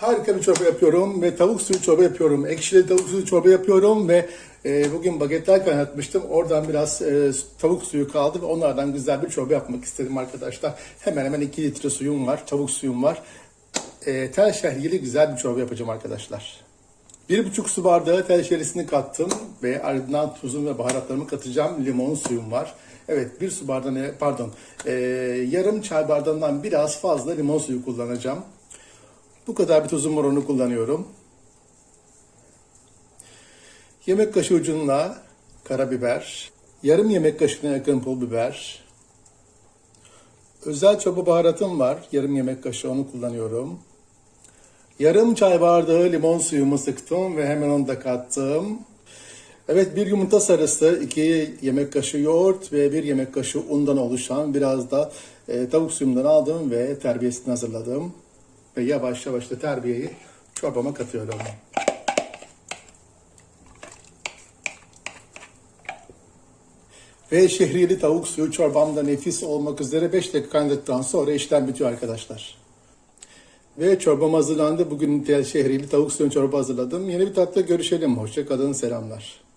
Harika bir çorba yapıyorum ve tavuk suyu çorba yapıyorum. Ekşili tavuk suyu çorba yapıyorum ve e, bugün bagetler kaynatmıştım. Oradan biraz e, tavuk suyu kaldı ve onlardan güzel bir çorba yapmak istedim arkadaşlar. Hemen hemen 2 litre suyum var, tavuk suyum var. E, tel şehriyeli güzel bir çorba yapacağım arkadaşlar. Bir buçuk su bardağı tel şerisini kattım ve ardından tuzum ve baharatlarımı katacağım. Limon suyum var. Evet bir su bardağı pardon e, yarım çay bardağından biraz fazla limon suyu kullanacağım. Bu kadar bir tuzum var onu kullanıyorum. Yemek kaşığı ucuna karabiber, yarım yemek kaşığına yakın pul biber, özel çorba baharatım var. Yarım yemek kaşığı onu kullanıyorum. Yarım çay bardağı limon suyumu sıktım ve hemen onu da kattım. Evet bir yumurta sarısı, iki yemek kaşığı yoğurt ve bir yemek kaşığı undan oluşan biraz da e, tavuk suyumdan aldım ve terbiyesini hazırladım. Ve yavaş yavaş da terbiyeyi çorbama katıyorum. Ve şehriyeli tavuk suyu çorbamda nefis olmak üzere 5 dakika kaynadıktan sonra işlem bitiyor arkadaşlar. Ve çorbam hazırlandı. Bugün şehriyeli tavuk suyu çorba hazırladım. Yeni bir tatlı görüşelim. Hoşçakalın, selamlar.